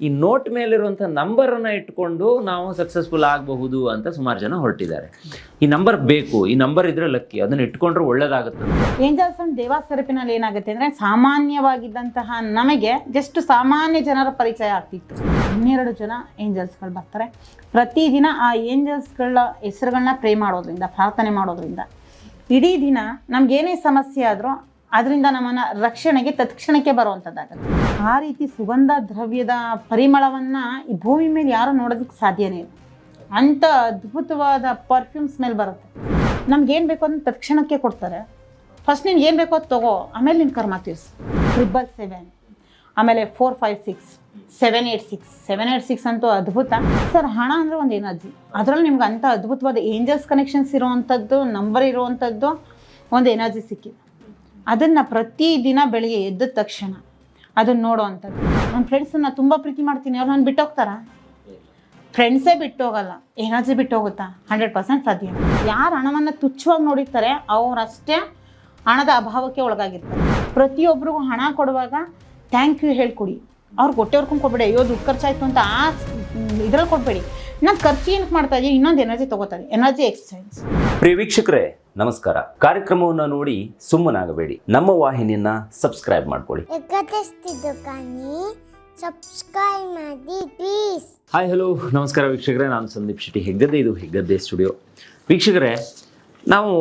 ಈ ನೋಟ್ ಮೇಲಿರುವಂಥ ನಂಬರನ್ನು ಇಟ್ಕೊಂಡು ನಾವು ಸಕ್ಸಸ್ಫುಲ್ ಆಗಬಹುದು ಅಂತ ಸುಮಾರು ಜನ ಹೊರಟಿದ್ದಾರೆ. ಈ ನಂಬರ್ ಬೇಕು, ಈ ನಂಬರ್ ಇದ್ರೆ ಲಕ್ಕಿ ಅದನ್ನ ಇಟ್ಕೊಂಡ್ರೆ ಒಳ್ಳೇದಾಗುತ್ತೆ. ಏಂಜಲ್ಸ್ ಅಂಡ್ ದೇವಾ ಸೆರಪಿನಲ್ಲಿ ಏನಾಗುತ್ತೆ ಅಂದರೆ ಸಾಮಾನ್ಯವಾಗಿದ್ದಂತಹ ನಮಗೆ ಜಸ್ಟ್ ಸಾಮಾನ್ಯ ಜನರ ಪರಿಚಯ ಆಗ್ತಿತ್ತು. ಹನ್ನೆರಡು ಜನ ಏಂಜಲ್ಸ್ಗಳು ಬರ್ತಾರೆ. ಪ್ರತಿದಿನ ಆ ಏಂಜಲ್ಸ್ಗಳ ಹೆಸರುಗಳನ್ನ ಪ್ರೇ ಮಾಡೋದ್ರಿಂದ, ಪ್ರಾರ್ಥನೆ ಮಾಡೋದ್ರಿಂದ, ಇಡೀ ದಿನ ನಮ್ಗೇನೇ ಸಮಸ್ಯೆ ಆದರೂ ಅದರಿಂದ ನಮ್ಮನ್ನ ರಕ್ಷಣೆಗೆ, ತತ್ಕ್ಷಣಕ್ಕೆ ಬರುವಂಥದ್ದಾಗುತ್ತೆ ಆ ರೀತಿ ಸುಗಂಧ ದ್ರವ್ಯದ ಪರಿಮಳವನ್ನು ಈ ಭೂಮಿ ಮೇಲೆ ಯಾರು ನೋಡೋದಕ್ಕೆ ಸಾಧ್ಯನೇ ಇಲ್ಲ. ಅಂಥ ಅದ್ಭುತವಾದ ಪರ್ಫ್ಯೂಮ್ ಸ್ಮೆಲ್ ಬರುತ್ತೆ. ನಮ್ಗೇನು ಬೇಕೋ ಅಂತ ತತ್ಕ್ಷಣಕ್ಕೆ ಕೊಡ್ತಾರೆ. ಫಸ್ಟ್ ನೀನು ಏನು ಬೇಕೋ ಅದು ತಗೋ, ಆಮೇಲೆ ನಿನ್ನ ಕರ್ಮ ತೀರ್ಸು. ಟ್ರಿಬಲ್ ಸೆವೆನ್ ಆಮೇಲೆ four five six seven eight six seven eight six ಅಂತೂ ಅದ್ಭುತ. ಸರ್ ಹಣ ಅಂದರೆ ಒಂದು ಎನರ್ಜಿ ಅದರಲ್ಲಿ ನಿಮ್ಗೆ ಅಂಥ ಅದ್ಭುತವಾದ ಏಂಜಲ್ಸ್ ಕನೆಕ್ಷನ್ಸ್ ಇರುವಂಥದ್ದು ನಂಬರ್ ಇರುವಂಥದ್ದು, ಒಂದು ಎನರ್ಜಿ ಸಿಕ್ಕಿದೆ. ಅದನ್ನು ಪ್ರತಿದಿನ ಬೆಳಿಗ್ಗೆ ಎದ್ದ ತಕ್ಷಣ ಅದನ್ನು ನೋಡೋವಂಥದ್ದು ನನ್ನ ಫ್ರೆಂಡ್ಸನ್ನ ತುಂಬ ಪ್ರೀತಿ ಮಾಡ್ತೀನಿ. ಅವ್ರು ನಾನು ಬಿಟ್ಟೋಗ್ತಾರಾ? ಫ್ರೆಂಡ್ಸೇ ಬಿಟ್ಟು ಹೋಗಲ್ಲ ಎನರ್ಜಿ ಬಿಟ್ಟು ಹೋಗುತ್ತಾ ಹಂಡ್ರೆಡ್ ಪರ್ಸೆಂಟ್ ಸಾಧ್ಯ. ಯಾರು ಹಣವನ್ನು ತುಚ್ಛವಾಗಿ ನೋಡಿರ್ತಾರೆ, ಅವರಷ್ಟೇ ಹಣದ ಅಭಾವಕ್ಕೆ ಒಳಗಾಗಿರ್ತಾರೆ. ಪ್ರತಿಯೊಬ್ಬರಿಗೂ ಹಣ ಕೊಡುವಾಗ ಥ್ಯಾಂಕ್ ಯು ಹೇಳ್ಕೊಡಿ. ಅವ್ರು ಕೊಟ್ಟೆವ್ರ್ಕೊಂಡು ಕೊಡಬೇಡಿ. ಅಯ್ಯೋ, ದುಡ್ಡು ಖರ್ಚಾಯಿತು ಅಂತ ಆ ಇದ್ರಲ್ಲಿ ಕೊಡಬೇಡಿ. ನಾನು ಖರ್ಚು ಏನಕ್ಕೆ ಮಾಡ್ತಾ ಇದ್ದೀನಿ ಇನ್ನೊಂದು ಎನರ್ಜಿ ತಗೋತಾರೆ ಎನರ್ಜಿ ಎಕ್ಸ್ಚೇಂಜ್ ಪ್ರಿಯ ವೀಕ್ಷಕರೇ ನಮಸ್ಕಾರ. ಕಾರ್ಯಕ್ರಮವನ್ನು ನೋಡಿ ಸುಮ್ಮನಾಗಬೇಡಿ. ನಮ್ಮ ವಾಹಿನಿಯನ್ನ ಸಬ್ಸ್ಕ್ರೈಬ್ ಮಾಡ್ಕೊಳ್ಳಿ. ಸಬ್ಸ್ಕ್ರೈಬ್ ಮಾಡಿ ಪ್ಲೀಸ್ ಹಾಯ್ ಹಲೋ ನಮಸ್ಕಾರ ವೀಕ್ಷಕರೇ ನಾನು ಸಂದೀಪ್ ಶೆಟ್ಟಿ ಹೆಗ್ಗದ್ದೆ. ಇದು ಹೆಗ್ಗದ್ದೆ ಸ್ಟುಡಿಯೋ ವೀಕ್ಷಕರೇ ನಾವು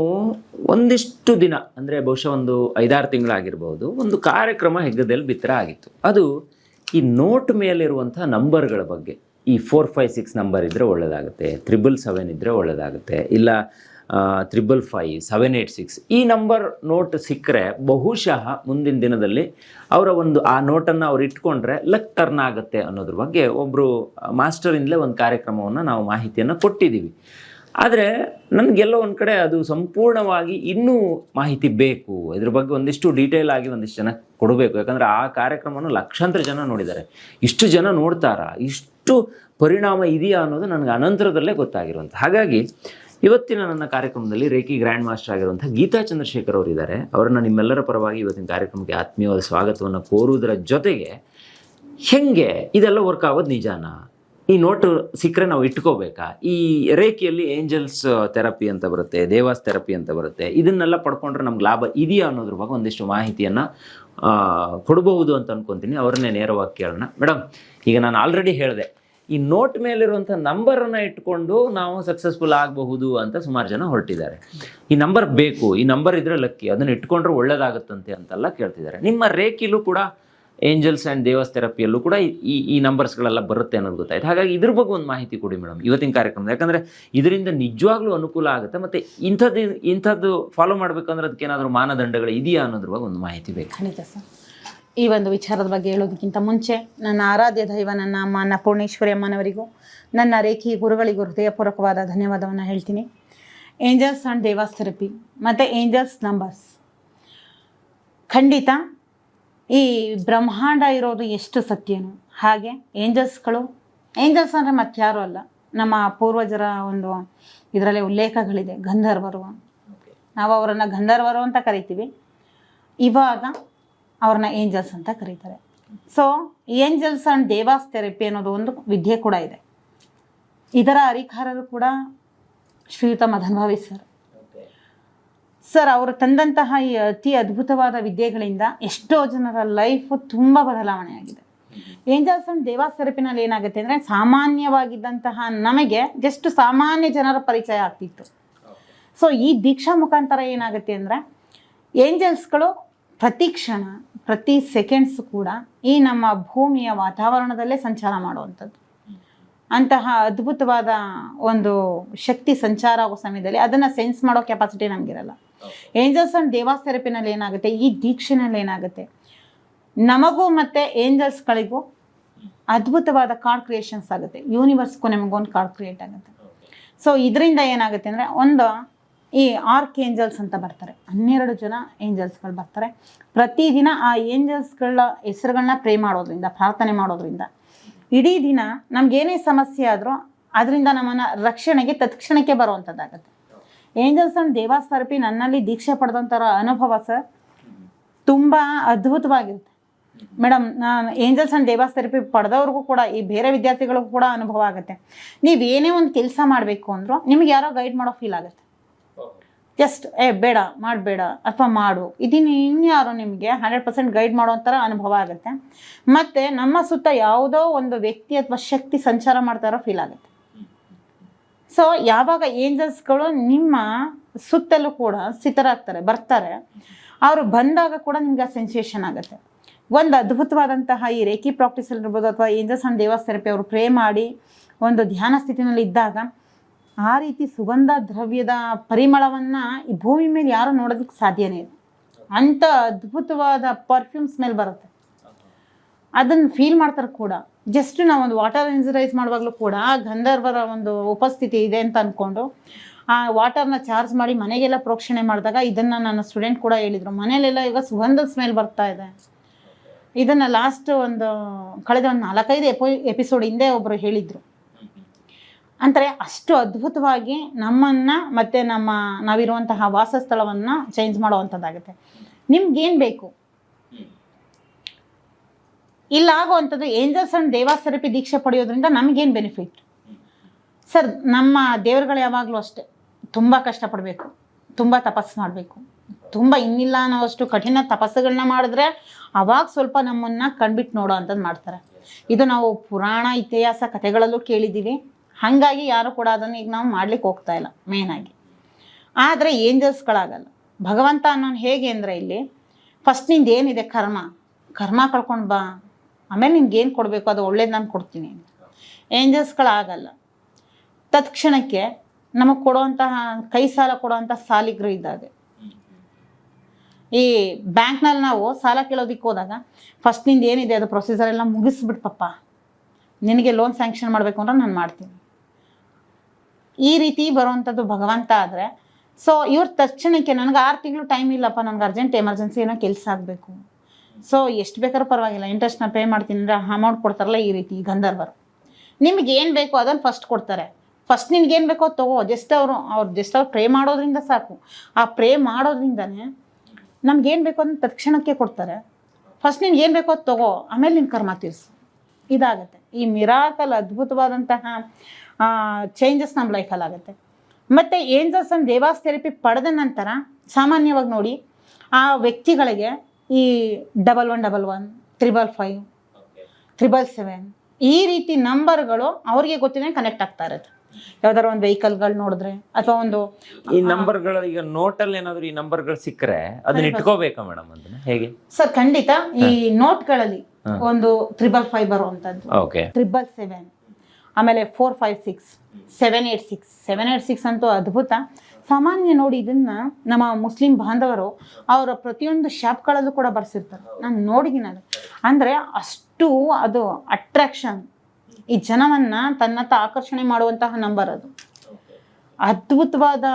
ಒಂದಿಷ್ಟು ದಿನ ಅಂದರೆ ಬಹುಶಃ ಒಂದು ಐದಾರು ತಿಂಗಳಾಗಿರ್ಬೋದು ಒಂದು ಕಾರ್ಯಕ್ರಮ ಹೆಗ್ಗದಲ್ಲಿ ಬಿತ್ತರ ಆಗಿತ್ತು. ಅದು ಈ ನೋಟ್ ಮೇಲಿರುವಂಥ ನಂಬರ್ಗಳ ಬಗ್ಗೆ. ಈ ಫೋರ್ ಫೈ ಸಿಕ್ಸ್ ನಂಬರ್ ಇದ್ದರೆ ಒಳ್ಳೆಯದಾಗುತ್ತೆ ತ್ರಿಬಲ್ ಸೆವೆನ್ ಇದ್ದರೆ ಒಳ್ಳೆಯದಾಗುತ್ತೆ ಇಲ್ಲ triple five seven eight six ಈ ನಂಬರ್ ನೋಟ್ ಸಿಕ್ಕರೆ ಬಹುಶಃ ಮುಂದಿನ ದಿನದಲ್ಲಿ ಅವರ ಒಂದು ಆ ನೋಟನ್ನು ಅವ್ರು ಇಟ್ಕೊಂಡ್ರೆ ಲಕ್ ಟರ್ನ್ ಆಗುತ್ತೆ ಅನ್ನೋದ್ರ ಬಗ್ಗೆ ಒಬ್ಬರು ಮಾಸ್ಟರಿಂದಲೇ ಒಂದು ಕಾರ್ಯಕ್ರಮವನ್ನು ನಾವು ಮಾಹಿತಿಯನ್ನು ಕೊಟ್ಟಿದ್ದೀವಿ. ಆದರೆ ನನಗೆಲ್ಲೋ ಒಂದು ಕಡೆ ಅದು ಸಂಪೂರ್ಣವಾಗಿ ಇನ್ನೂ ಮಾಹಿತಿ ಬೇಕು. ಇದ್ರ ಬಗ್ಗೆ ಒಂದಿಷ್ಟು ಡೀಟೇಲ್ ಆಗಿ ಒಂದಿಷ್ಟು ಜನ ಕೊಡಬೇಕು. ಯಾಕಂದರೆ ಆ ಕಾರ್ಯಕ್ರಮವನ್ನು ಲಕ್ಷಾಂತರ ಜನ ನೋಡಿದ್ದಾರೆ. ಇಷ್ಟು ಜನ ನೋಡ್ತಾರಾ? ಇಷ್ಟು ಪರಿಣಾಮ ಇದೆಯಾ ಅನ್ನೋದು ನನಗೆ ಅನಂತರದಲ್ಲೇ ಗೊತ್ತಾಗಿರುವಂಥ ಹಾಗಾಗಿ ಇವತ್ತಿನ ನನ್ನ ಕಾರ್ಯಕ್ರಮದಲ್ಲಿ ರೇಖಿ ಗ್ರ್ಯಾಂಡ್ ಮಾಸ್ಟರ್ ಆಗಿರುವಂಥ ಗೀತಾ ಚಂದ್ರಶೇಖರ್ ಅವರಿದ್ದಾರೆ. ಅವರನ್ನು ನಿಮ್ಮೆಲ್ಲರ ಪರವಾಗಿ ಇವತ್ತಿನ ಕಾರ್ಯಕ್ರಮಕ್ಕೆ ಆತ್ಮೀಯವಾದ ಸ್ವಾಗತವನ್ನು ಕೋರುವುದರ ಜೊತೆಗೆ ಹೆಂಗೆ ಇದೆಲ್ಲ ವರ್ಕ್ ಆಗೋದು ನಿಜಾನ? ಈ ನೋಟು ಸಿಕ್ಕರೆ ನಾವು ಇಟ್ಕೋಬೇಕಾ? ಈ ರೇಖೆಯಲ್ಲಿ ಏಂಜಲ್ಸ್ ಥೆರಪಿ ಅಂತ ಬರುತ್ತೆ, ದೇವಾಸ್ ಥೆರಪಿ ಅಂತ ಬರುತ್ತೆ. ಇದನ್ನೆಲ್ಲ ಪಡ್ಕೊಂಡ್ರೆ ನಮ್ಗೆ ಲಾಭ ಇದೆಯಾ ಅನ್ನೋದ್ರ ಬಗ್ಗೆ ಒಂದಿಷ್ಟು ಮಾಹಿತಿಯನ್ನು ಕೊಡಬಹುದು ಅಂತ ಅನ್ಕೊಂತೀನಿ. ಅವ್ರನ್ನೇ ನೇರವಾಗಿ ಕೇಳೋಣ. ಮೇಡಮ್ ಈಗ ನಾನು ಆಲ್ರೆಡಿ ಹೇಳಿದೆ, ಈ ನೋಟ್ ಮೇಲಿರುವಂಥ ನಂಬರನ್ನು ಇಟ್ಕೊಂಡು ನಾವು ಸಕ್ಸಸ್ಫುಲ್ ಆಗಬಹುದು ಅಂತ ಸುಮಾರು ಜನ ಹೊರಟಿದ್ದಾರೆ. ಈ ನಂಬರ್ ಬೇಕು, ಈ ನಂಬರ್ ಇದ್ರೆ ಲಕ್ಕಿ ಅದನ್ನು ಇಟ್ಕೊಂಡ್ರೆ ಒಳ್ಳೇದಾಗುತ್ತಂತೆ ಅಂತೆಲ್ಲ ಕೇಳ್ತಿದ್ದಾರೆ. ನಿಮ್ಮ ರೇಖಿಲೂ ಕೂಡ ಏಂಜಲ್ಸ್ ಆ್ಯಂಡ್ ದೇವಸ್ ಥೆರಪಿಯಲ್ಲೂ ಕೂಡ ಈ ಈ ನಂಬರ್ಸ್ಗಳೆಲ್ಲ ಬರುತ್ತೆ ಅನ್ನೋದು ಗೊತ್ತಾಯ್ತು. ಹಾಗಾಗಿ ಇದ್ರ ಬಗ್ಗೆ ಒಂದು ಮಾಹಿತಿ ಕೊಡಿ ಮೇಡಮ್, ಇವತ್ತಿನ ಕಾರ್ಯಕ್ರಮ ಯಾಕಂದರೆ ಇದರಿಂದ ನಿಜವಾಗ್ಲೂ ಅನುಕೂಲ ಆಗುತ್ತೆ ಮತ್ತು ಇಂಥದ್ದು ಇಂಥದ್ದು ಫಾಲೋ ಮಾಡಬೇಕಂದ್ರೆ ಅದಕ್ಕೇನಾದರೂ ಮಾನದಂಡಗಳು ಇದೆಯಾ ಅನ್ನೋದ್ರ ಬಗ್ಗೆ ಒಂದು ಮಾಹಿತಿ ಬೇಕು. ಖಂಡಿತ ಸರ್. ಈ ಒಂದು ವಿಚಾರದ ಬಗ್ಗೆ ಹೇಳೋದಕ್ಕಿಂತ ಮುಂಚೆ ನನ್ನ ಆರಾಧ್ಯ ದೈವ, ನನ್ನ ಅಮ್ಮ ಅನ್ನಪೂರ್ಣೇಶ್ವರಿ ಅಮ್ಮನವರಿಗೂ, ನನ್ನ ರೇಖಿ ಗುರುಗಳಿಗೂ ಹೃದಯಪೂರ್ವಕವಾದ ಧನ್ಯವಾದವನ್ನು ಹೇಳ್ತೀನಿ. ಏಂಜಲ್ಸ್ ಆ್ಯಂಡ್ ದೇವಾಸ್ ಥೆರಪಿ, ಮತ್ತು ಏಂಜಲ್ಸ್ ನಂಬರ್ಸ್. ಖಂಡಿತ ಈ ಬ್ರಹ್ಮಾಂಡ ಇರೋದು ಎಷ್ಟು ಸತ್ಯನೋ. ಹಾಗೆ ಏಂಜಲ್ಸ್ಗಳು, ಏಂಜಲ್ಸ್ ಅಂದರೆ ಯಾರು ಅಲ್ಲ, ನಮ್ಮ ಪೂರ್ವಜರ ಒಂದು ಇದರಲ್ಲಿ ಉಲ್ಲೇಖಗಳಿದೆ, ಗಂಧರ್ವರು. ನಾವು ಅವರನ್ನು ಗಂಧರ್ವರು ಅಂತ ಕರಿತೀವಿ. ಇವಾಗ ಅವ್ರನ್ನ ಏಂಜಲ್ಸ್ ಅಂತ ಕರೀತಾರೆ. So angels and devas therapy ಅನ್ನೋದು ಒಂದು ವಿದ್ಯೆ ಕೂಡ ಇದೆ. ಇದರ ಅರಿಕಾರರು ಕೂಡ ಶ್ರೀಯುತ ಮದನ್ ಭಾವಿ ಸರ್. ಸರ್, ಅವರು ತಂದಂತಹ ಈ ಅತಿ ಅದ್ಭುತವಾದ ವಿದ್ಯೆಗಳಿಂದ ಎಷ್ಟೋ ಜನರ ಲೈಫ್ ತುಂಬ ಬದಲಾವಣೆ ಆಗಿದೆ. ಏಂಜಲ್ಸ್ ಅಂಡ್ ದೇವಾ ಸೆರಪಿನಲ್ಲಿ ಏನಾಗುತ್ತೆ ಅಂದರೆ ಸಾಮಾನ್ಯವಾಗಿದ್ದಂತಹ ನಮಗೆ ಜಸ್ಟ್ ಸಾಮಾನ್ಯ ಜನರ ಪರಿಚಯ ಆಗ್ತಿತ್ತು. ಸೊ ಈ ದೀಕ್ಷಾ ಮುಖಾಂತರ ಏನಾಗುತ್ತೆ ಅಂದರೆ ಏಂಜಲ್ಸ್ಗಳು ಪ್ರತಿ ಕ್ಷಣ, ಪ್ರತಿ ಸೆಕೆಂಡ್ಸ್ ಕೂಡ ಈ ನಮ್ಮ ಭೂಮಿಯ ವಾತಾವರಣದಲ್ಲೇ ಸಂಚಾರ ಮಾಡುವಂಥದ್ದು. ಅಂತಹ ಅದ್ಭುತವಾದ ಒಂದು ಶಕ್ತಿ ಸಂಚಾರ ಆಗೋ ಸಮಯದಲ್ಲಿ ಅದನ್ನು ಸೆನ್ಸ್ ಮಾಡೋ ಕೆಪಾಸಿಟಿ ನಮಗಿರಲ್ಲ. ಏಂಜಲ್ಸ್ ಅಂಡ್ ದೇವಾ ಥೆರಪಿನಲ್ಲಿ ಏನಾಗುತ್ತೆ? ಈ ದೀಕ್ಷೆನಲ್ಲಿ ಏನಾಗುತ್ತೆ? ನಮಗೂ ಮತ್ತು ಏಂಜಲ್ಸ್ಗಳಿಗೂ ಅದ್ಭುತವಾದ ಕಾರ್ಡ್ ಕ್ರಿಯೇಷನ್ಸ್ ಆಗುತ್ತೆ. ಯೂನಿವರ್ಸ್ಗೂ ನಿಮಗೊಂದು ಕಾರ್ಡ್ ಕ್ರಿಯೇಟ್ ಆಗುತ್ತೆ. ಸೊ ಇದರಿಂದ ಏನಾಗುತ್ತೆ ಅಂದರೆ, ಒಂದು ಈ ಆರ್ಕ್ ಏಂಜಲ್ಸ್ ಅಂತ ಬರ್ತಾರೆ. ಹನ್ನೆರಡು ಜನ ಏಂಜಲ್ಸ್ಗಳು ಬರ್ತಾರೆ. ಪ್ರತಿದಿನ ಆ ಏಂಜಲ್ಸ್ಗಳ ಹೆಸರುಗಳನ್ನ ಪ್ರೇ ಮಾಡೋದ್ರಿಂದ, ಪ್ರಾರ್ಥನೆ ಮಾಡೋದ್ರಿಂದ. ಇಡೀ ದಿನ ನಮಗೇನೇ ಸಮಸ್ಯೆ ಆದರೂ, ಅದರಿಂದ ನಮ್ಮನ್ನು ರಕ್ಷಣೆಗೆ, ತತ್ಕ್ಷಣಕ್ಕೆ ಬರುವಂಥದ್ದಾಗುತ್ತೆ ಏಂಜಲ್ಸ್ ಅಂಡ್ ದೇವಾಸ್ ಥೆರಪಿ ನನ್ನಲ್ಲಿ ದೀಕ್ಷೆ ಪಡೆದಂಥರ ಅನುಭವ ಸರ್. ತುಂಬ ಅದ್ಭುತವಾಗಿರುತ್ತೆ. ಮೇಡಮ್, ನಾನು ಏಂಜಲ್ಸ್ ಆ್ಯಂಡ್ ದೇವಾಸ್ ಥೆರಪಿ ಪಡೆದವ್ರಿಗೂ ಕೂಡ, ಈ ಬೇರೆ ವಿದ್ಯಾರ್ಥಿಗಳಿಗೂ ಕೂಡ ಅನುಭವ ಆಗುತ್ತೆ. ನೀವು ಏನೇ ಒಂದು ಕೆಲಸ ಮಾಡಬೇಕು ಅಂದರೂ ನಿಮಗೆ ಯಾರೋ ಗೈಡ್ ಮಾಡೋ ಫೀಲ್ ಆಗುತ್ತೆ. ಜಸ್ಟ್ ಏ, ಬೇಡ, ಮಾಡಬೇಡ, ಅಥವಾ ಮಾಡು. ಇದನ್ನು ಇನ್ಯಾರೋ ನಿಮಗೆ ಹಂಡ್ರೆಡ್ ಪರ್ಸೆಂಟ್ ಗೈಡ್ ಮಾಡೋ ಥರ ಅನುಭವ ಆಗುತ್ತೆ. ಮತ್ತು ನಮ್ಮ ಸುತ್ತ ಯಾವುದೋ ಒಂದು ವ್ಯಕ್ತಿ ಅಥವಾ ಶಕ್ತಿ ಸಂಚಾರ ಮಾಡ್ತಾರೋ ಫೀಲ್ ಆಗುತ್ತೆ. ಸೊ ಯಾವಾಗ ಏಂಜಲ್ಸ್ಗಳು ನಿಮ್ಮ ಸುತ್ತಲೂ ಕೂಡ ಸ್ಥಿತರಾಗ್ತಾರೆ ಬರ್ತಾರೆ, ಅವರು ಬಂದಾಗ ಕೂಡ ನಿಮ್ಗೆ ಸೆನ್ಸೇಷನ್ ಆಗುತ್ತೆ. ಒಂದು ಅದ್ಭುತವಾದಂತಹ ಈ ರೇಖಿ ಪ್ರಾಕ್ಟೀಸ್ ಇರ್ಬೋದು ಅಥವಾ ಏಂಜಲ್ಸ್ ಆ್ಯಂಡ್ ದೇವಾಸ್ ಥೆರಪಿ ಅವರು ಪ್ರೇ ಮಾಡಿ ಒಂದು ಧ್ಯಾನ ಸ್ಥಿತಿನಲ್ಲಿ ಇದ್ದಾಗ ಆ ರೀತಿ ಸುಗಂಧ ದ್ರವ್ಯದ ಪರಿಮಳವನ್ನು ಈ ಭೂಮಿ ಮೇಲೆ ಯಾರೂ ನೋಡೋದಕ್ಕೆ ಸಾಧ್ಯನೇ ಇಲ್ಲ. ಅಂಥ ಅದ್ಭುತವಾದ ಪರ್ಫ್ಯೂಮ್ ಸ್ಮೆಲ್ ಬರುತ್ತೆ. ಅದನ್ನು ಫೀಲ್ ಮಾಡ್ತಾರೆ ಕೂಡ. ಜಸ್ಟ್ ನಾವು ಒಂದು ವಾಟರ್ ಎನ್ಸರೈಸ್ ಮಾಡುವಾಗಲೂ ಕೂಡ ಆ ಗಂಧರ್ವರ ಒಂದು ಉಪಸ್ಥಿತಿ ಇದೆ ಅಂತ ಅಂದ್ಕೊಂಡು ಆ ವಾಟರ್ನ ಚಾರ್ಜ್ ಮಾಡಿ ಮನೆಗೆಲ್ಲ ಪ್ರೋಕ್ಷಣೆ ಮಾಡಿದಾಗ ಇದನ್ನು ನನ್ನ ಸ್ಟೂಡೆಂಟ್ ಕೂಡ ಹೇಳಿದರು. ಮನೇಲೆಲ್ಲ ಈಗ ಸುಗಂಧದ ಸ್ಮೆಲ್ ಬರ್ತಾ ಇದೆ. ಇದನ್ನು ಲಾಸ್ಟ್ ಒಂದು, ಕಳೆದ ಒಂದು ನಾಲ್ಕೈದು ಎಪೋ ಎಪಿಸೋಡ್ ಹಿಂದೆ ಒಬ್ಬರು ಹೇಳಿದರು. ಅಂದರೆ ಅಷ್ಟು ಅದ್ಭುತವಾಗಿ ನಮ್ಮನ್ನು ಮತ್ತು ನಮ್ಮ ನಾವಿರುವಂತಹ ವಾಸಸ್ಥಳವನ್ನು ಚೇಂಜ್ ಮಾಡುವಂಥದ್ದಾಗುತ್ತೆ ನಿಮ್ಗೇನು ಬೇಕು? ಇಲ್ಲಾಗುವಂಥದ್ದು ಏಂಜಲ್ಸ್ ಆ್ಯಂಡ್ ದೇವಾಸ್ ದೀಕ್ಷೆ ಪಡೆಯೋದ್ರಿಂದ ನಮಗೇನು ಬೆನಿಫಿಟ್ ಸರ್, ನಮ್ಮ ದೇವರುಗಳು ಯಾವಾಗಲೂ ಅಷ್ಟೇ. ತುಂಬ ಕಷ್ಟಪಡಬೇಕು. ತುಂಬ ತಪಸ್ಸು ಮಾಡಬೇಕು. ತುಂಬ ಇನ್ನಿಲ್ಲ ಅನ್ನೋಷ್ಟು ಕಠಿಣ ತಪಸ್ಸುಗಳನ್ನ ಮಾಡಿದ್ರೆ ಅವಾಗ ಸ್ವಲ್ಪ ನಮ್ಮನ್ನು ಕಣ್ಬಿಟ್ಟು ನೋಡೋ ಅಂಥದ್ದು ಮಾಡ್ತಾರೆ. ಇದು ನಾವು ಪುರಾಣ, ಇತಿಹಾಸ ಕಥೆಗಳಲ್ಲೂ ಕೇಳಿದ್ದೀವಿ. ಹಾಗಾಗಿ ಯಾರು ಕೂಡ ಅದನ್ನು ಈಗ ನಾವು ಮಾಡ್ಲಿಕ್ಕೆ ಹೋಗ್ತಾ ಇಲ್ಲ ಮೇಯ್ನಾಗಿ ಆದರೆ ಏಂಜಲ್ಸ್ಗಳಾಗಲ್ಲ. ಭಗವಂತ ಅನ್ನೋನು ಹೇಗೆ ಅಂದರೆ ಇಲ್ಲಿ ಫಸ್ಟ್ನಿಂದ ಏನಿದೆ ಕರ್ಮ? ಕರ್ಮ ಕಳ್ಕೊಂಡು ಬಾ. ಆಮೇಲೆ ನಿನ್ಗೆ ಏನು ಕೊಡಬೇಕು? ಅದು ಒಳ್ಳೇದು ನಾನು ಕೊಡ್ತೀನಿ. ಏಂಜಲ್ಸ್ಗಳಾಗಲ್ಲ ತತ್ಕ್ಷಣಕ್ಕೆ ನಮಗೆ ಕೊಡುವಂತಹ ಕೈ ಸಾಲ ಕೊಡುವಂಥ ಸಾಲಿಗರು ಇದ್ದಾರೆ. ಈ ಬ್ಯಾಂಕ್ನಲ್ಲಿ ನಾವು ಸಾಲ ಕೇಳೋದಕ್ಕೆ ಹೋದಾಗ ಫಸ್ಟ್ ನಿಂದು ಏನಿದೆ? ಅದು ಪ್ರೊಸೀಜರ್ ಎಲ್ಲ ಮುಗಿಸ್ಬಿಟ್ಟು ಪಪ್ಪ. ನಿನಗೆ ಲೋನ್ ಸ್ಯಾಂಕ್ಷನ್ ಮಾಡಬೇಕು ಅಂದ್ರೆ ನಾನು ಮಾಡ್ತೀನಿ. ಈ ರೀತಿ ಬರುವಂಥದ್ದು ಭಗವಂತ ಆದರೆ ಸೊ ಇವ್ರ ತಕ್ಷಣಕ್ಕೆ ನನಗೆ ಆರು ತಿಂಗಳು ಟೈಮ್ ಇಲ್ಲಪ್ಪ. ನನಗೆ ಅರ್ಜೆಂಟ್ ಎಮರ್ಜೆನ್ಸಿ ಏನೋ ಕೆಲಸ ಆಗಬೇಕು. ಸೊ ಎಷ್ಟು ಬೇಕಾದ್ರೂ ಪರವಾಗಿಲ್ಲ. ಇಂಟ್ರೆಸ್ಟ್ನ ಪೇ ಮಾಡ್ತೀನಿ ಅಂದರೆ ಅಮೌಂಟ್ ಕೊಡ್ತಾರಲ್ಲ ಈ ರೀತಿ ಗಂಧರ್ವರು. ನಿಮ್ಗೆ ಏನು ಬೇಕೋ ಅದನ್ನು ಫಸ್ಟ್ ಕೊಡ್ತಾರೆ. ಫಸ್ಟ್ ನಿನ್ಗೇನು ಬೇಕೋ ತಗೋ. ಜಸ್ಟ್ ಅವರು, ಅವ್ರು ಜಸ್ಟ್ ಅವ್ರು ಪ್ರೇ ಮಾಡೋದ್ರಿಂದ ಸಾಕು. ಆ ಪ್ರೇ ಮಾಡೋದ್ರಿಂದನೇ ನಮ್ಗೇನು ಬೇಕೋ ಅದನ್ನ ತಕ್ಷಣಕ್ಕೆ ಕೊಡ್ತಾರೆ. ಫಸ್ಟ್ ನಿನ್ಗೆ ಏನು ಬೇಕೋ ತಗೋ. ಆಮೇಲೆ ನಿನ್ನ ಕರ್ಮ ತೀರಿಸು. ಇದಾಗುತ್ತೆ. ಈ ಮಿರಾಕಲ್ ಅದ್ಭುತವಾದಂತಹ ಚೇಂಜಸ್ ನಮ್ಮ ಲೈಫಲ್ಲಿ ಆಗುತ್ತೆ. ಮತ್ತು ಏಂಜಲ್ಸ್ ದೇವಾಸ್ ಥೆರಪಿ ಪಡೆದ ನಂತರ ಸಾಮಾನ್ಯವಾಗಿ ನೋಡಿ ಆ ವ್ಯಕ್ತಿಗಳಿಗೆ ಈ double one double one triple five triple seven ಈ ರೀತಿ ನಂಬರ್ಗಳು ಅವ್ರಿಗೆ ಗೊತ್ತಿದೆ ಕನೆಕ್ಟ್ ಆಗ್ತಾ ಇರುತ್ತೆ. ಯಾವ್ದಾದ್ರು ಒಂದು ವೆಹಿಕಲ್ಗಳು ನೋಡಿದ್ರೆ ಅಥವಾ ಒಂದು ಈ ನಂಬರ್ಗಳು ಈಗ ನೋಟಲ್ಲಿ ಏನಾದ್ರು ಈ ನಂಬರ್ಗಳು ಸಿಕ್ಕರೆ ಅದನ್ನ ಇಟ್ಕೋಬೇಕಾ ಮೇಡಮ್ ಅದನ್ನ? ಹೇಗೆ? ಸರ್ ಖಂಡಿತ ಈ ನೋಟ್ಗಳಲ್ಲಿ ಒಂದು ತ್ರಿಬಲ್ ಫೈವ್ ಬರುವಂಥದ್ದು. ಓಕೆ. ಟ್ರಿಬಲ್ ಸೆವೆನ್ ಆಮೇಲೆ four five six seven eight six seven eight six ಅಂತೂ ಅದ್ಭುತ. ಸಾಮಾನ್ಯ ನೋಡಿ ಇದನ್ನ ನಮ್ಮ ಮುಸ್ಲಿಂ ಬಾಂಧವರು ಅವರ ಪ್ರತಿಯೊಂದು ಶಾಪ್ಗಳಲ್ಲೂ ಕೂಡ ಬರ್ಸಿರ್ತಾರೆ. ನಾನು ನೋಡಿದ್ದೀನಿ ಅದು. ಅಂದರೆ ಅಷ್ಟು ಅದು ಅಟ್ರಾಕ್ಷನ್ ಈ ಜನವನ್ನ ತನ್ನತ್ತ ಆಕರ್ಷಣೆ ಮಾಡುವಂತಹ ನಂಬರ್ ಅದು. ಅದ್ಭುತವಾದ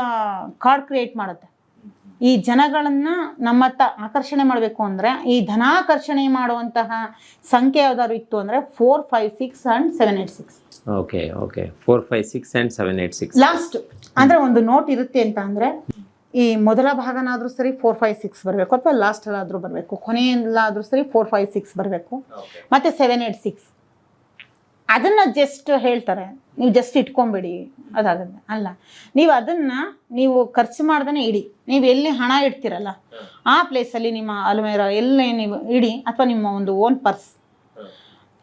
ಕಾರ್ಡ್ ಕ್ರಿಯೇಟ್ ಮಾಡುತ್ತೆ. ಈ ಜನಗಳನ್ನ ನಮ್ಮತ್ತ ಆಕರ್ಷಣೆ ಮಾಡಬೇಕು ಅಂದರೆ ಈ ಧನಾಕರ್ಷಣೆ ಮಾಡುವಂತಹ ಸಂಖ್ಯೆ ಯಾವ್ದಾದ್ರು ಇತ್ತು ಅಂದರೆ four five six and seven eight six okay okay four five six and seven eight six last ಅಂದ್ರೆ ಒಂದು ನೋಟ್ ಇರುತ್ತೆ ಅಂತ ಅಂದ್ರೆ ಈ ಮೊದಲ ಭಾಗನಾದ್ರೂ ಸರಿ ಫೋರ್ ಫೈವ್ ಸಿಕ್ಸ್ ಬರಬೇಕು ಅಥವಾ ಲಾಸ್ಟ್ ಅಲ್ಲಾದ್ರೂ ಬರಬೇಕು. ಕೊನೆಯಲ್ಲಾದ್ರೂ ಸರಿ ಫೋರ್ ಫೈವ್ ಸಿಕ್ಸ್ ಬರಬೇಕು. ಮತ್ತೆ ಸೆವೆನ್ ಏಟ್ ಸಿಕ್ಸ್ ಅದನ್ನ ಜಸ್ಟ್ ಹೇಳ್ತಾರೆ. ನೀವು ಜಸ್ಟ್ ಇಟ್ಕೊಂಬಿಡಿ. ಅದಾಗುತ್ತೆ ಅಲ್ಲ. ನೀವು ಅದನ್ನ ನೀವು ಖರ್ಚು ಮಾಡ್ದೇ ಇಡಿ. ನೀವು ಎಲ್ಲಿ ಹಣ ಇಡ್ತೀರಲ್ಲ? ಆ ಪ್ಲೇಸಲ್ಲಿ ನಿಮ್ಮ ಅಲ್ಮೇರ ಎಲ್ಲ ನೀವು ಇಡಿ ಅಥವಾ ನಿಮ್ಮ ಒಂದು ಓನ್ ಪರ್ಸ್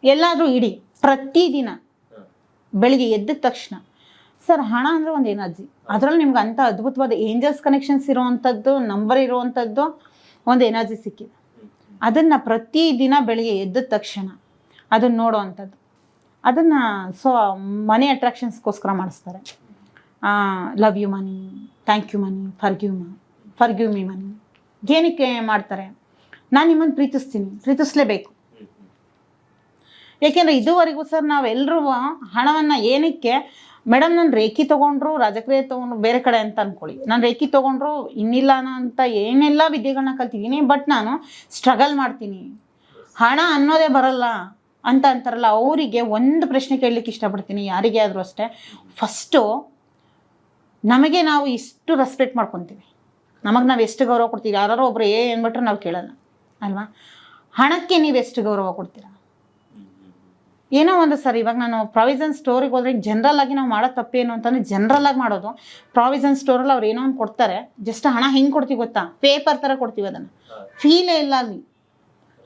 ಎಲ್ಲಾದರೂ ಇಡಿ. ಪ್ರತಿದಿನ. ಬೆಳಿಗ್ಗೆ ಎದ್ದ ತಕ್ಷಣ. ಸರ್, ಹಣ ಅಂದರೆ ಒಂದು ಎನರ್ಜಿ. ಅದರಲ್ಲಿ ನಿಮ್ಗೆ ಅಂಥ ಅದ್ಭುತವಾದ ಏಂಜಲ್ಸ್ ಕನೆಕ್ಷನ್ಸ್ ಇರುವಂಥದ್ದು ನಂಬರ್ ಇರುವಂಥದ್ದು ಒಂದು ಎನರ್ಜಿ ಸಿಕ್ಕಿದೆ. ಅದನ್ನು ಪ್ರತಿದಿನ ಬೆಳಿಗ್ಗೆ ಎದ್ದ ತಕ್ಷಣ ಅದನ್ನು ನೋಡೋವಂಥದ್ದು ಅದನ್ನು ಸೊ, ಮನಿ ಅಟ್ರಾಕ್ಷನ್ಸ್ಗೋಸ್ಕರ ಮಾಡಿಸ್ತಾರೆ. Love you money thank you money forgive me forgive me ಮನಿ ಏನಕ್ಕೆ ಮಾಡ್ತಾರೆ? ನಾನು ನಿಮ್ಮನ್ನು ಪ್ರೀತಿಸ್ತೀನಿ, ಪ್ರೀತಿಸ್ಲೇಬೇಕು. ಏಕೆಂದರೆ ಇದುವರೆಗೂ ಸರ್ ನಾವೆಲ್ಲರೂ ಹಣವನ್ನು ಏನಕ್ಕೆ ಮೇಡಮ್ ನಾನು ರೇಖಿ ತೊಗೊಂಡ್ರು, ರಾಜಕ್ರಿಯೆ ತೊಗೊಂಡ್ರು, ಬೇರೆ ಕಡೆ ಅಂತ ಅಂದ್ಕೊಳ್ಳಿ ನಾನು ರೇಖಿ ತೊಗೊಂಡ್ರು, ಇನ್ನಿಲ್ಲ ಅಂತ ಏನೆಲ್ಲ ವಿದ್ಯೆಗಳನ್ನ ಕಲ್ತಿದ್ದೀನಿ, ಬಟ್ ನಾನು ಸ್ಟ್ರಗಲ್ ಮಾಡ್ತೀನಿ. ಹಣ ಅನ್ನೋದೇ ಬರಲ್ಲ ಅಂತ ಅಂತಾರಲ್ಲ, ಅವರಿಗೆ ಒಂದು ಪ್ರಶ್ನೆ ಕೇಳಲಿಕ್ಕೆ ಇಷ್ಟಪಡ್ತೀನಿ, ಯಾರಿಗೆ ಆದರೂ ಅಷ್ಟೇ. ಫಸ್ಟು, ನಮಗೆ ನಾವು ಇಷ್ಟು ರೆಸ್ಪೆಕ್ಟ್ ಮಾಡ್ಕೊತೀವಿ. ನಮಗೆ ನಾವು ಎಷ್ಟು ಗೌರವ ಕೊಡ್ತೀವಿ? ಯಾರೋ ಒಬ್ಬರು ಏ ಏನ್ಬಿಟ್ರೆ ನಾವು ಕೇಳಲ್ಲ, ಅಲ್ವಾ? ಹಣಕ್ಕೆ ನೀವು ಎಷ್ಟು ಗೌರವ ಕೊಡ್ತೀರಾ? ಏನೋ ಒಂದು ಸರ್ ಇವಾಗ ನಾನು ಪ್ರಾವಿಸನ್ ಸ್ಟೋರಿಗೆ ಹೋದ್ರೆ ಜನರಲ್ ಆಗಿ ನಾವು ಮಾಡೋ ತಪ್ಪೇನು ಅಂತಂದ್ರೆ ಜನರಲ್ ಆಗಿ ಮಾಡೋದು. ಪ್ರಾವಿಷನ್ ಸ್ಟೋರಲ್ಲಿ ಅವ್ರು ಏನೋ ಒಂದು ಕೊಡ್ತಾರೆ ಜಸ್ಟ್ ಹಣ ಹೆಂಗೆ ಕೊಡ್ತೀವಿ ಗೊತ್ತಾ? ಪೇಪರ್ ಥರ ಕೊಡ್ತೀವಿ ಅದನ್ನು. ಫೀಲೇ ಇಲ್ಲ ಅಲ್ಲಿ.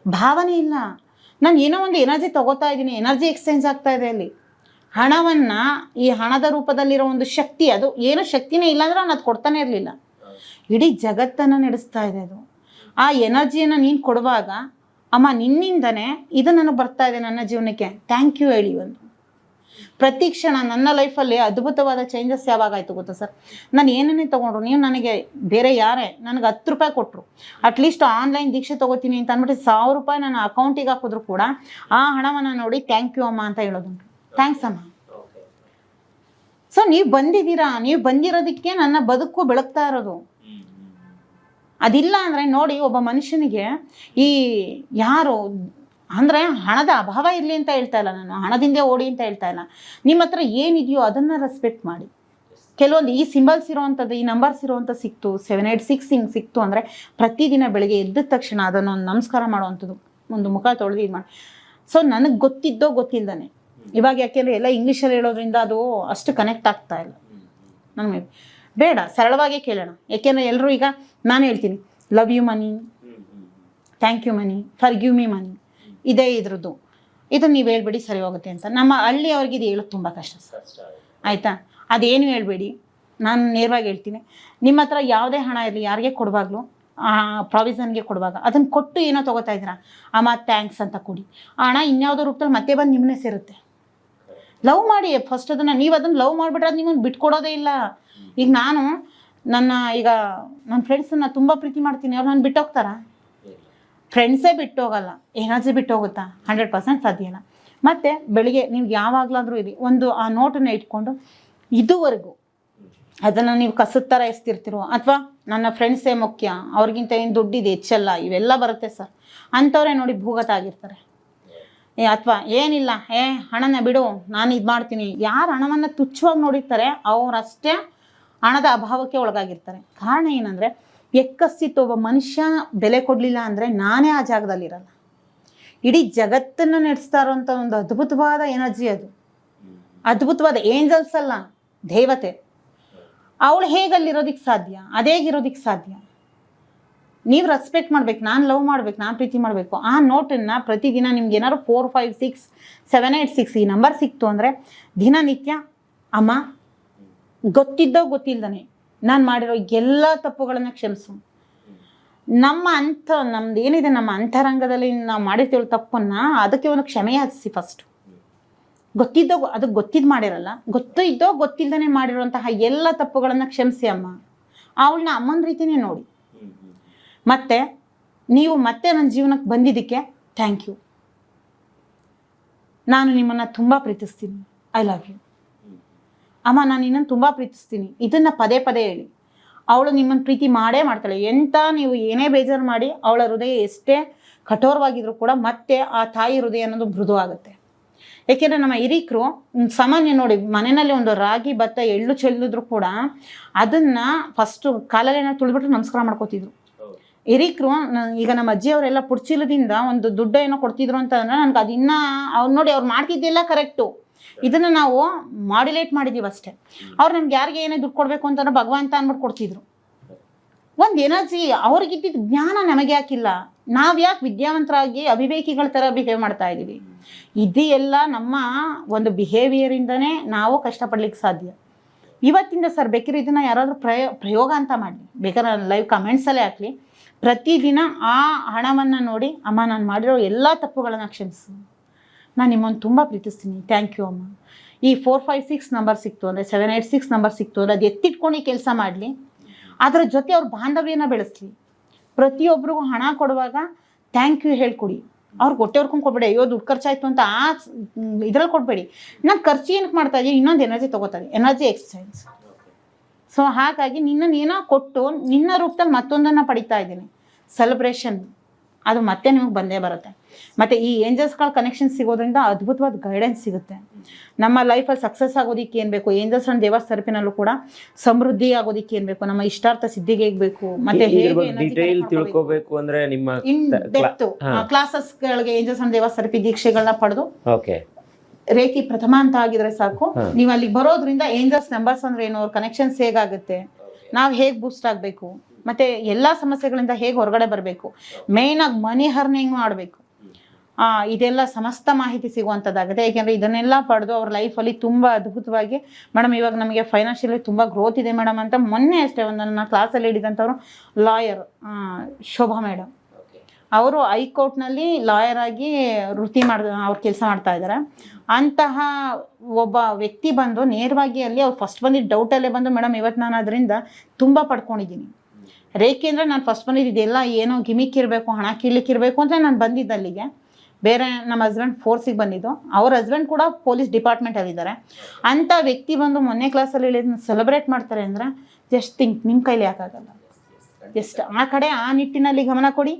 ಭಾವನೆ ಇಲ್ಲ. ನಾನು ಏನೋ ಒಂದು ಎನರ್ಜಿ ತಗೋತಾ ಇದ್ದೀನಿ ಎನರ್ಜಿ ಎಕ್ಸ್ಚೇಂಜ್ ಆಗ್ತಾ ಇದೆ ಅಲ್ಲಿ. ಹಣವನ್ನು ಈ ಹಣದ ರೂಪದಲ್ಲಿರೋ ಒಂದು ಶಕ್ತಿ ಅದು ಏನು ಶಕ್ತಿನೇ ಇಲ್ಲ ಅಂದ್ರೆ ಅವ್ನು ಅದು ಕೊಡ್ತಾನೆ ಇರಲಿಲ್ಲ. ಇಡೀ ಜಗತ್ತನ್ನು ನಡೆಸ್ತಾ ಇದೆ ಅದು. ಆ ಎನರ್ಜಿಯನ್ನು ನೀನು ಕೊಡುವಾಗ ಅಮ್ಮ, ನಿನ್ನಿಂದನೇ ಇದು ನನಗೆ ಬರ್ತಾ ಇದೆ ನನ್ನ ಜೀವನಕ್ಕೆ. ಥ್ಯಾಂಕ್ ಯು ಹೇಳಿ ಒಂದು ಪ್ರತಿ ಕ್ಷಣ ನನ್ನ ಲೈಫಲ್ಲಿ ಅದ್ಭುತವಾದ ಚೇಂಜಸ್ ಯಾವಾಗ ಆಯಿತು ಗೊತ್ತಾ ಸರ್ ನಾನು ಏನನ್ನೇ ತೊಗೊಂಡ್ರು, ನೀವು ನನಗೆ ಬೇರೆ ಯಾರೇ, ನನಗೆ ಹತ್ತು ರೂಪಾಯಿ ಕೊಟ್ಟರು ಅಟ್ಲೀಸ್ಟ್ ಆನ್ಲೈನ್ ದೀಕ್ಷೆ ತೊಗೋತೀನಿ ಅಂತ ಅಂದ್ಬಿಟ್ಟು ಸಾವಿರ ರೂಪಾಯಿ ನನ್ನ ಅಕೌಂಟಿಗೆ ಹಾಕಿದ್ರು ಕೂಡ ಆ ಹಣವನ್ನು ನೋಡಿ ಥ್ಯಾಂಕ್ ಯು ಅಮ್ಮ ಅಂತ ಹೇಳೋದುಂಟು ಥ್ಯಾಂಕ್ಸ್ ಅಮ್ಮ. ಸೊ ನೀವು ಬಂದಿದ್ದೀರಾ? ನೀವು ಬಂದಿರೋದಕ್ಕೆ ನನ್ನ ಬದುಕು ಬೆಳಗ್ತಾ ಇರೋದು. ಅದಿಲ್ಲ ಅಂದರೆ ನೋಡಿ ಒಬ್ಬ ಮನುಷ್ಯನಿಗೆ ಈ ಯಾರು ಅಂದರೆ ಹಣದ ಅಭಾವ ಇರಲಿ ಅಂತ ಹೇಳ್ತಾ ಇಲ್ಲ ನಾನು ಹಣದಿಂದ ಓಡಿ ಅಂತ ಹೇಳ್ತಾ ಇಲ್ಲ. ನಿಮ್ಮ ಹತ್ರ ಏನಿದೆಯೋ ಅದನ್ನು ರೆಸ್ಪೆಕ್ಟ್ ಮಾಡಿ. ಕೆಲವೊಂದು ಈ ಸಿಂಬಲ್ಸ್ ಇರೋವಂಥದ್ದು ಈ ನಂಬರ್ಸ್ ಇರುವಂಥ ಸಿಕ್ತು ಸೆವೆನ್ ಏಯ್ಟ್ ಸಿಕ್ಸ್ ಹಿಂಗೆ ಸಿಕ್ತು ಅಂದರೆ ಪ್ರತಿದಿನ ಬೆಳಗ್ಗೆ ಎದ್ದ ತಕ್ಷಣ ಅದನ್ನು ಒಂದು ನಮಸ್ಕಾರ ಮಾಡುವಂಥದ್ದು ಒಂದು ಮುಖ ತೊಳೆದು ಇದು ಮಾಡಿ. ಸೊ ನನಗೆ ಗೊತ್ತಿದ್ದೋ ಗೊತ್ತಿಲ್ಲದೇ ಇವಾಗ ಯಾಕೆಂದರೆ ಎಲ್ಲ ಇಂಗ್ಲೀಷಲ್ಲಿ ಹೇಳೋದ್ರಿಂದ ಅದು ಅಷ್ಟು ಕನೆಕ್ಟ್ ಆಗ್ತಾ ಇಲ್ಲ. ನನಗೆ ಬೇಡ ಸರಳವಾಗಿ ಕೇಳೋಣ. ಯಾಕೆಂದರೆ ಎಲ್ಲರೂ ಈಗ ನಾನು ಹೇಳ್ತೀನಿ love you money thank you money for give me money ಇದೇ ಇದ್ರದ್ದು. ಇದು ನೀವು ಹೇಳ್ಬೇಡಿ ಸರಿ ಹೋಗುತ್ತೆ ಅಂತ. ನಮ್ಮ ಹಳ್ಳಿಯವ್ರಿಗೆ ಇದು ಹೇಳೋದು ತುಂಬ ಕಷ್ಟ ಸರ್. ಆಯಿತಾ? ಅದೇನು ಹೇಳ್ಬೇಡಿ. ನಾನು ನೇರವಾಗಿ ಹೇಳ್ತೀನಿ ನಿಮ್ಮ ಹತ್ರ ಯಾವುದೇ ಹಣ ಇರಲಿ ಯಾರಿಗೆ ಕೊಡುವಾಗಲೂ ಪ್ರಾವಿಸನ್ಗೆ ಕೊಡುವಾಗ ಅದನ್ನು ಕೊಟ್ಟು ಏನೋ ತೊಗೋತಾ ಇದ್ದೀರಾ? ಅಮ್ಮ ಥ್ಯಾಂಕ್ಸ್ ಅಂತ ಕೊಡಿ. ಆ ಹಣ ಇನ್ಯಾವುದೋ ರೂಪದಲ್ಲಿ ಮತ್ತೆ ಬಂದು ನಿಮ್ಮನ್ನೇ ಸೇರುತ್ತೆ. ಲವ್ ಮಾಡಿ ಫಸ್ಟ್ ಅದನ್ನು ನೀವು ಅದನ್ನು ಲವ್ ಮಾಡಿಬಿಟ್ರೆ ಅದು ನಿಮ್ಮನ್ನು ಬಿಟ್ಕೊಡೋದೇ ಇಲ್ಲ. ಈಗ ನಾನು ನನ್ನ ಈಗ ನನ್ನ ಫ್ರೆಂಡ್ಸನ್ನ ತುಂಬ ಪ್ರೀತಿ ಮಾಡ್ತೀನಿ. ಅವ್ರು ನಾನು ಬಿಟ್ಟೋಗ್ತಾರಾ? ಫ್ರೆಂಡ್ಸೇ ಬಿಟ್ಟು ಹೋಗಲ್ಲ ಬಿಟ್ಟೋಗುತ್ತಾ? ಬಿಟ್ಟು ಹೋಗುತ್ತಾ ಹಂಡ್ರೆಡ್ ಪರ್ಸೆಂಟ್ ಸಾಧ್ಯ ಇಲ್ಲ ಮತ್ತು ಬೆಳಿಗ್ಗೆ ನೀವು ಯಾವಾಗಲಾದರೂ ಇರಿ. ಒಂದು ಆ ನೋಟನ್ನು ಇಟ್ಕೊಂಡು ಇದುವರೆಗೂ ಅದನ್ನು ನೀವು ಕಸದ ಥರ ಎಸ್ತಿರ್ತಿರೋ ಅಥವಾ ನನ್ನ ಫ್ರೆಂಡ್ಸೇ ಮುಖ್ಯ, ಅವ್ರಿಗಿಂತ ಏನು ದುಡ್ಡಿದೆ ಹೆಚ್ಚಲ್ಲ ಇವೆಲ್ಲ ಬರುತ್ತೆ ಸರ್ ಅಂಥವ್ರೇ ನೋಡಿ ಭೂಗತ ಆಗಿರ್ತಾರೆ. ಏ, ಅಥವಾ ಏನಿಲ್ಲ, ಏ, ಹಣನ ಬಿಡು, ನಾನು ಇದು ಮಾಡ್ತೀನಿ ಯಾರು ಹಣವನ್ನು ತುಚ್ಛವಾಗಿ ನೋಡಿರ್ತಾರೆ, ಅವರಷ್ಟೇ ಹಣದ ಅಭಾವಕ್ಕೆ ಒಳಗಾಗಿರ್ತಾರೆ. ಕಾರಣ ಏನಂದರೆ ಎಕ್ಕಸ್ತಿತ್ತು ಒಬ್ಬ ಮನುಷ್ಯ ಬೆಲೆ ಕೊಡಲಿಲ್ಲ ಅಂದರೆ ನಾನೇ ಆ ಜಾಗದಲ್ಲಿರಲ್ಲ ಇಡೀ ಜಗತ್ತನ್ನು ನಡೆಸ್ತಾ ಇರೋಂಥ ಒಂದು ಅದ್ಭುತವಾದ ಎನರ್ಜಿ ಅದು. ಅದ್ಭುತವಾದ ಏಂಜಲ್ಸ್ ಅಲ್ಲ, ದೇವತೆ. ಅವಳು ಹೇಗಲ್ಲಿರೋದಕ್ಕೆ ಸಾಧ್ಯ? ಅದೇಗಿರೋದಕ್ಕೆ ಸಾಧ್ಯ? ನೀವು ರೆಸ್ಪೆಕ್ಟ್ ಮಾಡ್ಬೇಕು, ನಾನು ಲವ್ ಮಾಡ್ಬೇಕು, ನಾನು ಪ್ರೀತಿ ಮಾಡಬೇಕು. ಆ ನೋಟನ್ನು ಪ್ರತಿದಿನ ನಿಮ್ಗೆ ಏನಾದ್ರು four five six seven eight six ಈ ನಂಬರ್ ಸಿಕ್ತು ಅಂದರೆ ದಿನನಿತ್ಯ, ಅಮ್ಮ ಗೊತ್ತಿದ್ದೋ ಗೊತ್ತಿಲ್ದಾನೆ ನಾನು ಮಾಡಿರೋ ಎಲ್ಲ ತಪ್ಪುಗಳನ್ನು ಕ್ಷಮಿಸು. ನಮ್ಮ ಅಂತ ನಮ್ದು ಏನಿದೆ ನಮ್ಮ ಅಂತರಂಗದಲ್ಲಿ ನಾವು ಮಾಡಿರ್ತೀವಲ್ಲ ತಪ್ಪನ್ನು ಅದಕ್ಕೆ ಒಂದು ಕ್ಷಮೆ ಯಾಚಿಸಿ ಫಸ್ಟು ಗೊತ್ತಿದ್ದೋ ಅದಕ್ಕೆ ಗೊತ್ತಿದ್ದು ಮಾಡಿರಲ್ಲ, ಗೊತ್ತು ಇದ್ದೋ ಗೊತ್ತಿಲ್ಲದೇ ಮಾಡಿರುವಂತಹ ಎಲ್ಲ ತಪ್ಪುಗಳನ್ನು ಕ್ಷಮಿಸಿ ಅಮ್ಮ. ಅವಳನ್ನ ಅಮ್ಮನ ರೀತಿನೇ ನೋಡಿ. ಮತ್ತೆ ನೀವು ಮತ್ತೆ ನನ್ನ ಜೀವನಕ್ಕೆ ಬಂದಿದ್ದಕ್ಕೆ ಥ್ಯಾಂಕ್ ಯು ನಾನು ನಿಮ್ಮನ್ನು ತುಂಬ ಪ್ರೀತಿಸ್ತೀನಿ. ಐ ಲವ್ ಯು ಅಮ್ಮ, ನಾನು ನಿನ್ನನ್ನು ತುಂಬ ಪ್ರೀತಿಸ್ತೀನಿ. ಇದನ್ನು ಪದೇ ಪದೇ ಹೇಳಿ. ಅವಳು ನಿಮ್ಮನ್ನು ಪ್ರೀತಿ ಮಾಡೇ ಮಾಡ್ತಾಳೆ. ಎಂತ ನೀವು ಏನೇ ಬೇಜಾರು ಮಾಡಿ, ಅವಳ ಹೃದಯ ಎಷ್ಟೇ ಕಠೋರವಾಗಿದ್ರು ಕೂಡ ಮತ್ತೆ ಆ ತಾಯಿ ಹೃದಯ ಅನ್ನೋದು ಮೃದು ಆಗುತ್ತೆ ಏಕೆಂದರೆ ನಮ್ಮ ಹಿರೀಕರು ಸಾಮಾನ್ಯ ನೋಡಿ, ಮನೆಯಲ್ಲಿ ಒಂದು ರಾಗಿ, ಭತ್ತ, ಎಳ್ಳು ಚೆಲ್ಲಿದ್ರು ಕೂಡ ಅದನ್ನು ಫಸ್ಟು ಕಾಲಲ್ಲಿ ತುಳಿದ್ಬಿಟ್ಟು ನಮಸ್ಕಾರ ಮಾಡ್ಕೋತಿದ್ರು. ಹಿರೀಕರು ಈಗ ನಮ್ಮ ಅಜ್ಜಿಯವರೆಲ್ಲ ಪುಡ್ಚಿಲದಿಂದ ಒಂದು ದುಡ್ಡು ಏನೋ ಕೊಡ್ತಿದ್ರು ಅಂತ ಅಂದ್ರೆ ನನಗೆ ಅದನ್ನ ಅವ್ರು ನೋಡಿ ಅವ್ರು ಮಾಡ್ತಿದ್ದೆಲ್ಲ ಕರೆಕ್ಟು ಇದನ್ನು ನಾವು ಮಾಡ್ಯುಲೇಟ್ ಮಾಡಿದ್ದೀವಿ ಅಷ್ಟೇ. ಅವ್ರು ನಮ್ಗೆ ಯಾರಿಗೆ ಏನೇ ದುಡ್ಡು ಕೊಡಬೇಕು ಅಂತ ಭಗವಂತ ಅಂದ್ಬಿಟ್ಟು ಕೊಡ್ತಿದ್ರು. ಒಂದು ಎನರ್ಜಿ ಅವ್ರಿಗಿದ್ದಿದ್ದು ಜ್ಞಾನ ನಮಗೆ ಯಾಕಿಲ್ಲ ನಾವು ಯಾಕೆ ವಿದ್ಯಾವಂತರಾಗಿ ಅವಿವೇಕಿಗಳ ಥರ ಬಿಹೇವ್ ಮಾಡ್ತಾ ಇದ್ದೀವಿ ಇದು ಎಲ್ಲ ನಮ್ಮ ಒಂದು ಬಿಹೇವಿಯರಿಂದನೇ ನಾವು ಕಷ್ಟಪಡ್ಲಿಕ್ಕೆ ಸಾಧ್ಯ. ಇವತ್ತಿಂದ ಸರ್ ಬೇಕಿದ್ರೆ ಇದನ್ನು ಯಾರಾದರೂ ಪ್ರಯೋ ಪ್ರಯೋಗ ಅಂತ ಮಾಡಿ ಬೇಕಾದ್ರೆ ಲೈವ್ ಕಮೆಂಟ್ಸಲ್ಲೇ ಹಾಕಲಿ. ಪ್ರತಿದಿನ ಆ ಹಣವನ್ನು ನೋಡಿ ಅಮ್ಮ ನಾನು ಮಾಡಿರೋ ಎಲ್ಲ ತಪ್ಪುಗಳನ್ನು ಕ್ಷಮಿಸು. ನಾನು ನಿಮ್ಮನ್ನು ತುಂಬ ಪ್ರೀತಿಸ್ತೀನಿ. ಥ್ಯಾಂಕ್ ಯು ಅಮ್ಮ. ಈ ಫೋರ್ ಫೈವ್ ಸಿಕ್ಸ್ ನಂಬರ್ ಸಿಕ್ತು ಅಂದರೆ ಸೆವೆನ್ ಏಯ್ಟ್ ಸಿಕ್ಸ್ ನಂಬರ್ ಸಿಕ್ತು ಅಂದರೆ, ಅದು ಎತ್ತಿಟ್ಕೊಂಡು ಕೆಲಸ ಮಾಡಲಿ. ಅದರ ಜೊತೆ ಅವ್ರ ಬಾಂಧವ್ಯನ ಬೆಳೆಸಲಿ. ಪ್ರತಿಯೊಬ್ಬರಿಗೂ ಹಣ ಕೊಡುವಾಗ ಥ್ಯಾಂಕ್ ಯು ಹೇಳ್ಕೊಡಿ. ಅವ್ರು ಹೊಟ್ಟೆ ಹೊರ್ಕೊಂಡು ಕೊಡಬೇಡಿ. ಅಯ್ಯೋ, ದುಡ್ಡು ಖರ್ಚಾಯಿತು ಅಂತ ಆ ಇದ್ರಲ್ಲಿ ಕೊಡಬೇಡಿ. ನಾನು ಖರ್ಚು ಏನಕ್ಕೆ ಮಾಡ್ತಾ ಇದ್ದೀನಿ ಇನ್ನೊಂದು ಎನರ್ಜಿ ತೊಗೋತಾರೆ. ಎನರ್ಜಿ ಎಕ್ಸ್ಚೇಂಜ್ ಸೊ ಹಾಗಾಗಿ ನಿನ್ನನ್ನು ಏನೋ ಕೊಟ್ಟು ನಿನ್ನ ರೂಪದಲ್ಲಿ ಮತ್ತೊಂದನ್ನು ಪಡಿತಾ ಇದ್ದೀನಿ. ಸೆಲೆಬ್ರೇಷನ್ ಅದು ಮತ್ತೆ ನಿಮಗೆ ಬಂದೇ ಬರುತ್ತೆ. ಮತ್ತು ಈ ಏಂಜಲ್ಸ್ಗಳ ಕನೆಕ್ಷನ್ ಸಿಗೋದ್ರಿಂದ ಅದ್ಭುತವಾದ ಗೈಡೆನ್ಸ್ ಸಿಗುತ್ತೆ. ನಮ್ಮ ಲೈಫಲ್ಲಿ ಸಕ್ಸಸ್ ಆಗೋದಕ್ಕೆ ಏನು ಬೇಕು? ಏಂಜಲ್ಸ್ ಅಂಡ್ ದೇವಸ್ ತರಪಿನಲ್ಲೂ ಕೂಡ ಸಮೃದ್ಧಿ ಆಗೋದಕ್ಕೆ ಏನು ಬೇಕು? ನಮ್ಮ ಇಷ್ಟಾರ್ಥ ಸಿದ್ಧಿಗೆ ಹೇಗೆ ಬೇಕು? ಮತ್ತೆ ಹೇಗೆ ಡಿಟೇಲ್ ತಿಳ್ಕೋಬೇಕು ಅಂದ್ರೆ ನಿಮ್ಮ ಇನ್ ಡೆಪ್ತ್ ಕ್ಲಾಸಸ್ಗಳಿಗೆ ಏಂಜಲ್ಸ್ ಅಂಡ್ ದೇವಸ್ ಥೆರಪಿ ದೀಕ್ಷೆಗಳನ್ನ ಪಡೆದು ಓಕೆ ರೇಖಿ ಪ್ರಥಮ ಅಂತ ಆಗಿದ್ರೆ ಸಾಕು. ನೀವು ಅಲ್ಲಿ ಬರೋದ್ರಿಂದ ಏಂಜಲ್ಸ್ ನಂಬರ್ಸ್ ಅಂದ್ರೆ ಏನು? ಅವ್ರ ಕನೆಕ್ಷನ್ಸ್ ಹೇಗಾಗುತ್ತೆ? ನಾವು ಹೇಗೆ ಬೂಸ್ಟ್ ಆಗಬೇಕು? ಮತ್ತೆ ಎಲ್ಲ ಸಮಸ್ಯೆಗಳಿಂದ ಹೇಗೆ ಹೊರಗಡೆ ಬರಬೇಕು? ಮೇಯ್ನಾಗಿ ಮನಿ ಹರ್ನಿಂಗ್ ಮಾಡಬೇಕು. ಇದೆಲ್ಲ ಸಮಸ್ತ ಮಾಹಿತಿ ಸಿಗುವಂಥದ್ದಾಗುತ್ತೆ ಏಕೆಂದರೆ ಇದನ್ನೆಲ್ಲ ಪಡೆದು ಅವ್ರ ಲೈಫಲ್ಲಿ ತುಂಬ ಅದ್ಭುತವಾಗಿ ಮೇಡಮ್ ಇವಾಗ ನಮಗೆ ಫೈನಾನ್ಷಿಯಲಿ ತುಂಬ ಗ್ರೋತ್ ಇದೆ ಮೇಡಮ್ ಅಂತ ಮೊನ್ನೆ ಅಷ್ಟೇ ಒಂದು ನನ್ನ ಕ್ಲಾಸಲ್ಲಿ ಹಿಡಿದಂಥವ್ರು ಲಾಯರ್ ಶೋಭಾ ಮೇಡಮ್ ಅವರು ಹೈಕೋರ್ಟ್ನಲ್ಲಿ ಲಾಯರ್ ಆಗಿ ವೃತ್ತಿ ಮಾಡ್, ಅವ್ರು ಕೆಲಸ ಮಾಡ್ತಾ ಇದ್ದಾರೆ ಅಂತಹ ಒಬ್ಬ ವ್ಯಕ್ತಿ ಬಂದು ನೇರವಾಗಿ ಅಲ್ಲಿ ಅವ್ರು ಫಸ್ಟ್ ಬಂದಿದ್ದ ಡೌಟಲ್ಲೇ ಬಂದು ಮೇಡಮ್ ಇವತ್ತು ನಾನು ಅದರಿಂದ ತುಂಬ ಪಡ್ಕೊಂಡಿದ್ದೀನಿ. ರೇಖೆ ಅಂದರೆ ನಾನು ಫಸ್ಟ್ ಬಂದಿದ್ದು ಇದೆಲ್ಲ ಏನೋ ಗಿಮಿಕ್ ಇರಬೇಕು ಹಣ ಕೀಳ್ಲಿಕ್ಕೆ ಇರಬೇಕು ಅಂತ ನಾನು ಬಂದಿದ್ದೆ ಅಲ್ಲಿಗೆ. ಬೇರೆ ನಮ್ಮ ಹಸ್ಬೆಂಡ್ ಫೋರ್ಸಿಗೆ ಬಂದಿದ್ದು. ಅವ್ರ ಹಸ್ಬೆಂಡ್ ಕೂಡ ಪೊಲೀಸ್ ಡಿಪಾರ್ಟ್ಮೆಂಟಲ್ಲಿದ್ದಾರೆ ಅಂಥ ವ್ಯಕ್ತಿ ಬಂದು ಮೊನ್ನೆ ಕ್ಲಾಸಲ್ಲಿ ಹೇಳಿದ್ನ ಸೆಲೆಬ್ರೇಟ್ ಮಾಡ್ತಾರೆ ಅಂದರೆ ಜಸ್ಟ್ ಥಿಂಕ್ ನಿಮ್ಮ ಕೈಲಿ ಯಾಕಾಗಲ್ಲ? ಜಸ್ಟ್ ಆ ಕಡೆ ಆ ನಿಟ್ಟಿನಲ್ಲಿ ಗಮನ ಕೊಡಿ.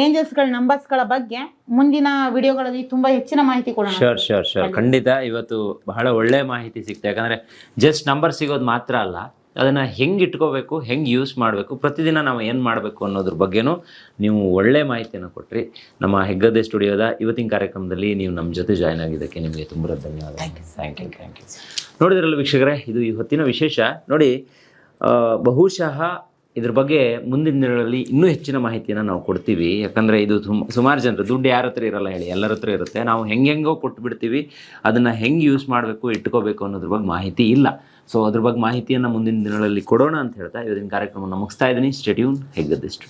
ಏಂಜಲ್ಸ್ಗಳ ನಂಬರ್ಸ್ಗಳ ಬಗ್ಗೆ ಮುಂದಿನ ವಿಡಿಯೋಗಳಲ್ಲಿ ತುಂಬ ಹೆಚ್ಚಿನ ಮಾಹಿತಿ ಕೊಡೋಣ. ಶೋರ್ ಶೋರ್ ಶೋರ್ ಖಂಡಿತ. ಇವತ್ತು ಬಹಳ ಒಳ್ಳೆ ಮಾಹಿತಿ ಸಿಕ್ತು. ಯಾಕಂದ್ರೆ ಜಸ್ಟ್ ನಂಬರ್ ಸಿಗೋದು ಮಾತ್ರ ಅಲ್ಲ ಅದನ್ನ ಹೆಂಗೆ ಇಟ್ಕೋಬೇಕು ಹೆಂಗೆ ಯೂಸ್ ಮಾಡಬೇಕು ಪ್ರತಿದಿನ ನಾವು ಏನು ಮಾಡಬೇಕು ಅನ್ನೋದ್ರ ಬಗ್ಗೆನೂ ನೀವು ಒಳ್ಳೆ ಮಾಹಿತಿಯನ್ನು ಕೊಟ್ರಿ. ನಮ್ಮ ಹೆಗ್ಗದ್ದೆ ಸ್ಟುಡಿಯೋದ ಇವತ್ತಿನ ಕಾರ್ಯಕ್ರಮದಲ್ಲಿ ನೀವು ನಮ್ಮ ಜೊತೆ ಜಾಯ್ನ್ ಆಗಿದ್ದಕ್ಕೆ ನಿಮಗೆ ತುಂಬ ಧನ್ಯವಾದ ಥ್ಯಾಂಕ್ ಯು ಥ್ಯಾಂಕ್ ಯು ನೋಡಿದ್ರಲ್ಲ ವೀಕ್ಷಕರೇ ಇದು ಇವತ್ತಿನ ಹೊತ್ತಿನ ವಿಶೇಷ. ನೋಡಿ ಬಹುಶಃ ಇದ್ರ ಬಗ್ಗೆ ಮುಂದಿನ ದಿನಗಳಲ್ಲಿ ಇನ್ನೂ ಹೆಚ್ಚಿನ ಮಾಹಿತಿಯನ್ನು ನಾವು ಕೊಡ್ತೀವಿ. ಯಾಕಂದರೆ ಇದು ಸುಮ್ ಸುಮಾರು ಜನರು ದುಡ್ಡು ಯಾರ ಹತ್ರ ಇರಲ್ಲ ಹೇಳಿ ಎಲ್ಲರ ಹತ್ರ ಇರುತ್ತೆ. ನಾವು ಹೆಂಗೆಂಗೋ ಕೊಟ್ಟು ಬಿಡ್ತೀವಿ ಅದನ್ನು ಹೆಂಗೆ ಯೂಸ್ ಮಾಡಬೇಕು ಇಟ್ಕೋಬೇಕು ಅನ್ನೋದ್ರ ಬಗ್ಗೆ ಮಾಹಿತಿ ಇಲ್ಲ. ಸೊ ಅದ್ರ ಬಗ್ಗೆ ಮಾಹಿತಿಯನ್ನು ಮುಂದಿನ ದಿನಗಳಲ್ಲಿ ಕೊಡೋಣ ಅಂತ ಹೇಳ್ತಾ ಇವತ್ತಿನ ಕಾರ್ಯಕ್ರಮವನ್ನು ಮುಗಿಸ್ತಾ ಇದ್ದೀನಿ. ಸ್ಟೆಡ್ಯೂನ್ ಹೆಗ್ಗದ್ದಿಷ್ಟು